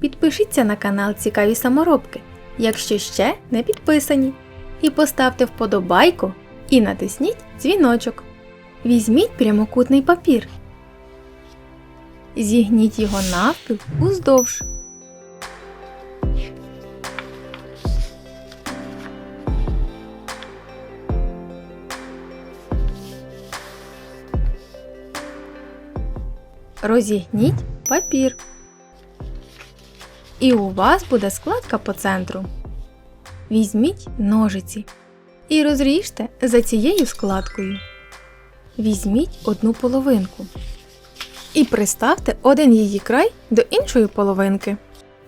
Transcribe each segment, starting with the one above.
Підпишіться на канал Цікаві саморобки, якщо ще не підписані. І поставте вподобайку і натисніть дзвіночок. Візьміть прямокутний папір. Зігніть його навпіл уздовж. Розігніть папір. І у вас буде складка по центру. Візьміть ножиці і розріжте за цією складкою. Візьміть одну половинку і приставте один її край до іншої половинки.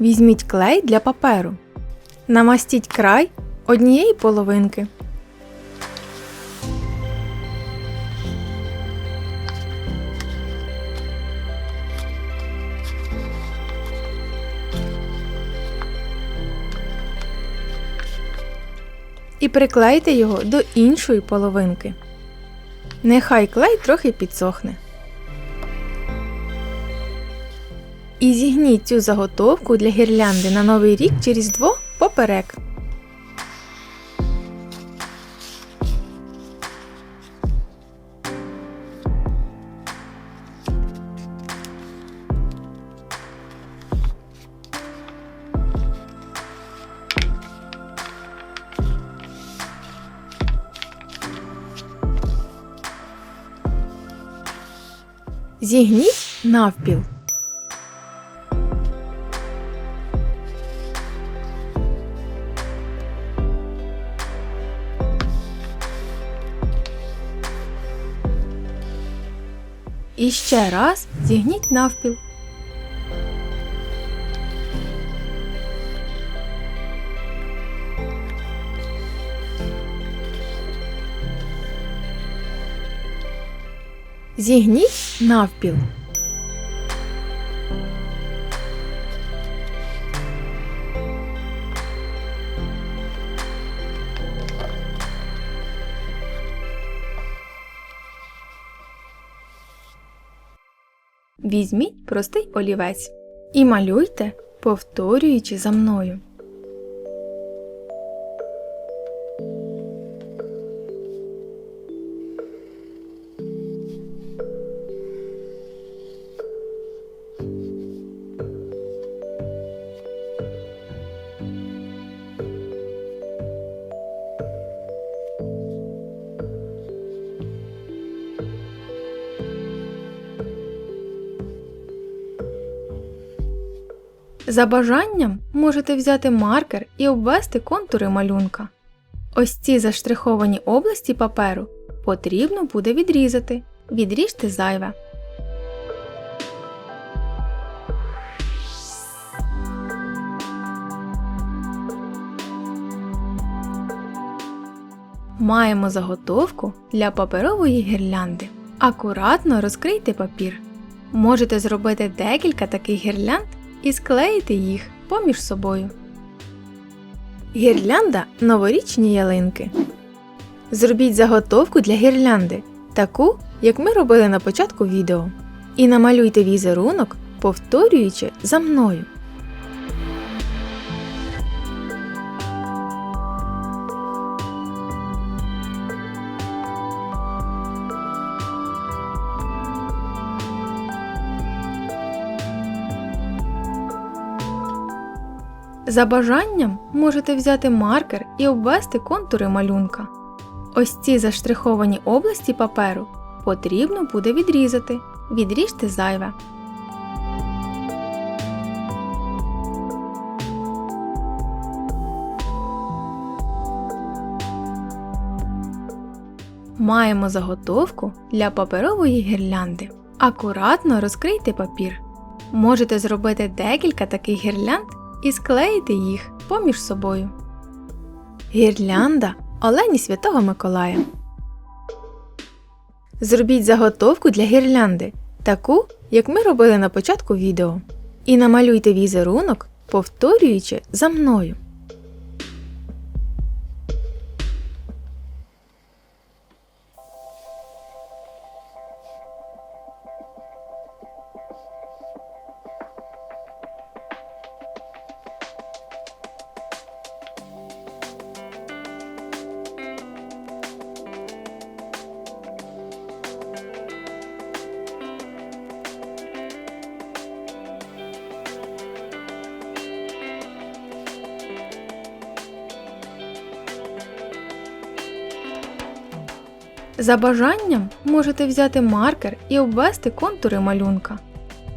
Візьміть клей для паперу. Намастіть край однієї половинки. І приклейте його до іншої половинки. Нехай клей трохи підсохне. І зігніть цю заготовку для гірлянди на новий рік через двох поперек. Зігніть навпіл. І ще раз зігніть навпіл. Зігніть навпіл. Візьміть простий олівець і малюйте, повторюючи за мною. За бажанням можете взяти маркер і обвести контури малюнка. Ось ці заштриховані області паперу потрібно буде відрізати. Відріжте зайве. Маємо заготовку для паперової гірлянди. Акуратно розкрийте папір. Можете зробити декілька таких гірлянд і склеїти їх поміж собою. Гірлянда новорічні ялинки. Зробіть заготовку для гірлянди, таку, як ми робили на початку відео. І намалюйте візерунок, повторюючи за мною. За бажанням можете взяти маркер і обвести контури малюнка. Ось ці заштриховані області паперу потрібно буде відрізати. Відріжте зайве. Маємо заготовку для паперової гірлянди. Акуратно розкрийте папір. Можете зробити декілька таких гірлянд і склеїти їх поміж собою. Гірлянда Олені Святого Миколая. Зробіть заготовку для гірлянди, таку, як ми робили на початку відео. І намалюйте візерунок, повторюючи за мною. За бажанням можете взяти маркер і обвести контури малюнка.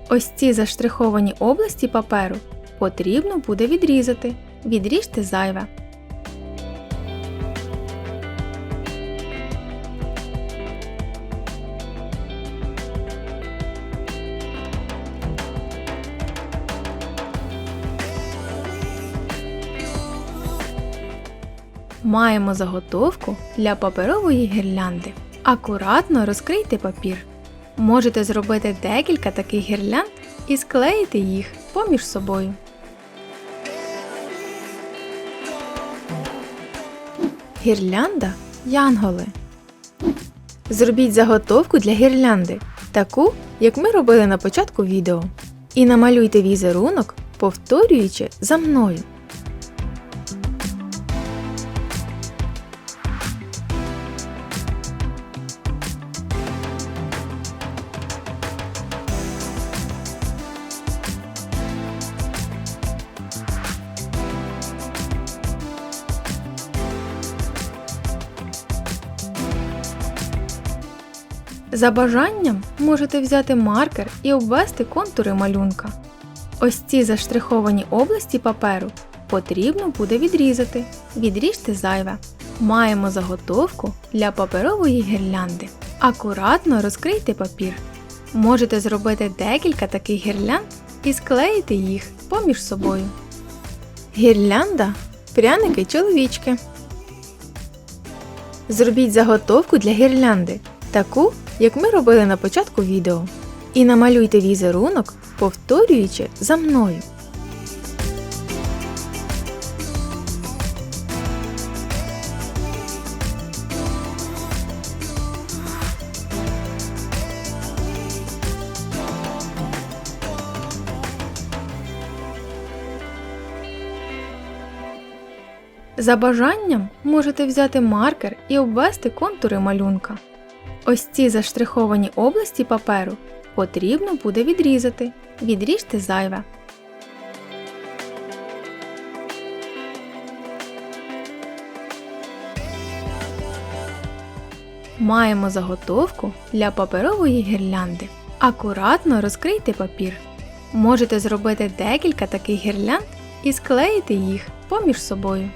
Ось ці заштриховані області паперу потрібно буде відрізати. Відріжте зайве. Маємо заготовку для паперової гірлянди. Акуратно розкрийте папір. Можете зробити декілька таких гірлянд і склеїти їх поміж собою. Гірлянда янголи. Зробіть заготовку для гірлянди, таку, як ми робили на початку відео. І намалюйте візерунок, повторюючи за мною. За бажанням можете взяти маркер і обвести контури малюнка. Ось ці заштриховані області паперу потрібно буде відрізати. Відріжте зайве. Маємо заготовку для паперової гірлянди. Акуратно розкрийте папір. Можете зробити декілька таких гірлянд і склеїти їх поміж собою. Гірлянда пряники чоловічки. Зробіть заготовку для гірлянди, таку, як ми робили на початку відео. І намалюйте візерунок, повторюючи за мною. За бажанням можете взяти маркер і обвести контури малюнка. Ось ці заштриховані області паперу потрібно буде відрізати. Відріжте зайве. Маємо заготовку для паперової гірлянди. Акуратно розкрийте папір. Можете зробити декілька таких гірлянд і склеїти їх поміж собою.